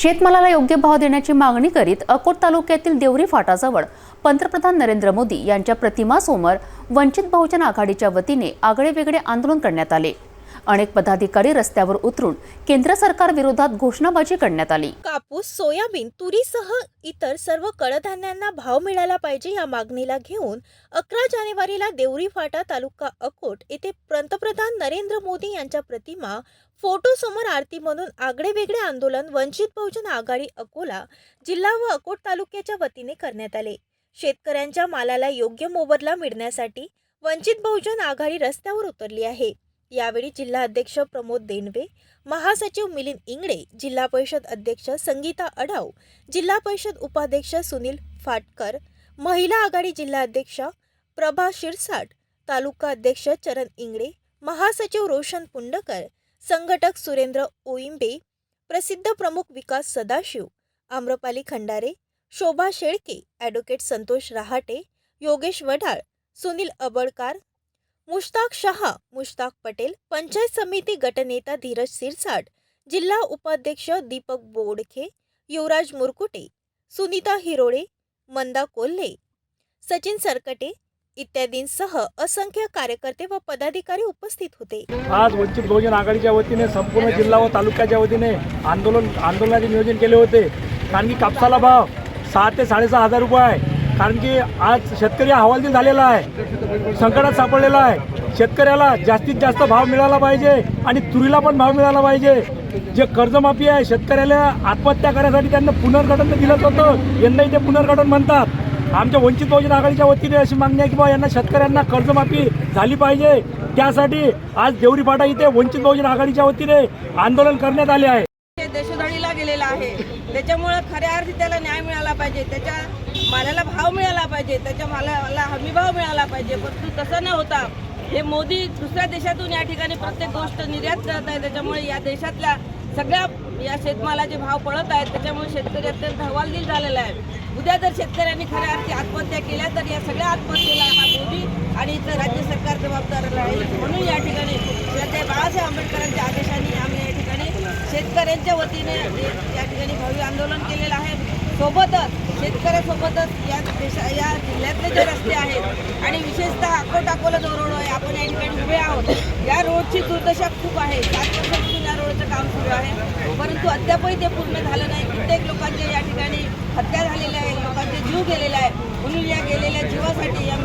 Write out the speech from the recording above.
शेतमालाला योग्य भाव देण्याची मागणी करीत अकोट तालुक्यातील देवरी फाटाजवळ पंतप्रधान नरेंद्र मोदी यांच्या प्रतिमासमोर वंचित बहुजन आघाडीच्या वतीने आगळेवेगळे आंदोलन करण्यात आले. अनेक पदाधिकारी रस्त्यावर उतरून केंद्र सरकार विरोधात घोषणाबाजी करण्यात आली. कापूस सोयाबीन तुरीसह इतर सर्व कडधान्यांना भाव मिळाला पाहिजे या मागणीला घेऊन अकरा जानेवारीला देवरी फाटा तालुका अकोट येथे पंतप्रधान नरेंद्र मोदी यांच्या प्रतिमा फोटो समोर आरती म्हणून आगळेवेगळे आंदोलन वंचित बहुजन आघाडी अकोला जिल्हा व अकोट तालुक्याच्या वतीने करण्यात आले. शेतकऱ्यांच्या मालाला योग्य मोबदला मिळण्यासाठी वंचित बहुजन आघाडी रस्त्यावर उतरली आहे. यावेळी जिल्हाध्यक्ष प्रमोद देणवे महासचिव मिलिंद इंगडे जिल्हा परिषद अध्यक्ष संगीता अढाव जिल्हा परिषद उपाध्यक्ष सुनील फाटकर महिला आघाडी जिल्हाध्यक्ष प्रभा शिरसाट तालुका अध्यक्ष चरण इंगडे महासचिव रोशन पुंडकर संघटक सुरेंद्र ओइंबे प्रसिद्ध प्रमुख विकास सदाशिव आम्रपाली खंडारे शोभा शेळके ॲडव्होकेट संतोष रहाटे योगेश वढाळ सुनील अबळकार मुश्ताक शहा मुश्ताक पटेल पंचायत समिती गटनेता धीरज सिरसाट जिल्हा उपाध्यक्ष दीपक बोडखे युवराज मुरकुटे सुनीता हिरोळे मंदा कोल्हे सचिन सरकटे इत्यादींसह असंख्य कार्यकर्ते व पदाधिकारी उपस्थित होते. आज वंचित बहुजन आघाडीच्या वतीने संपूर्ण जिल्हा व तालुक्याच्या वतीने आंदोलन आंदोलनाचे नियोजन केले होते. कारण की कापसाला भाव सहा ते साडेसहा हजार रुपये आहे. कारण की आज शेतकरी हवालदिल झालेला आहे. संकटात सापडलेला आहे. शेतकऱ्याला जास्तीत जास्त भाव मिळाला पाहिजे आणि तुरीला पण भाव मिळाला पाहिजे. जे कर्जमाफी आहे शेतकऱ्याला आत्महत्या करण्यासाठी त्यांना पुनर्गठन दिलंच होतं. यंदाही ते पुनर्गठन म्हणतात. आमच्या वंचित बहुजन आघाडीच्या वतीने अशी मागणी आहे की बाबा यांना शेतकऱ्यांना कर्जमाफी झाली पाहिजे. त्यासाठी आज देवरी फाटा इथे वंचित बहुजन आघाडीच्या वतीने आंदोलन करण्यात आले आहे ते देशोधडीला गेलेला आहे त्याच्यामुळं खऱ्या अर्थी त्याला न्याय मिळाला पाहिजे त्याच्या मालाला भाव मिळाला पाहिजे त्याच्या मालाला हमीभाव मिळाला पाहिजे. परंतु तसं न होता हे मोदी दुसऱ्या देशातून या ठिकाणी प्रत्येक गोष्ट निर्यात करत आहे. त्याच्यामुळे या देशातल्या सगळ्या या शेतमालाचे भाव पडत आहेत. त्याच्यामुळे शेतकरी अत्यंत हवालदिल झालेला आहे. उद्या जर शेतकऱ्यांनी खऱ्या अर्थी आत्महत्या केल्या तर या सगळ्या आत्महत्येला हा मोदी आणि इथं राज्य सरकार जबाबदार राहील म्हणून या ठिकाणी शेतकऱ्यांच्या वतीने या ठिकाणी भव्य आंदोलन केलेलं आहे. सोबतच शेतकऱ्यासोबतच या देशा या जिल्ह्यातले जे रस्ते आहेत आणि विशेषतः अकोट अकोला जो रोड आहे आपण या ठिकाणी उभे आहोत. या रोडची दुर्दशा खूप आहे. सात वर्षापासून या रोडचं काम सुरू आहे. परंतु अद्यापही ते पूर्ण झालं नाही. कित्येक लोकांचे या ठिकाणी हत्या झालेल्या आहे लोकांचे जीव गेलेला आहे. म्हणून या गेलेल्या जीवासाठी या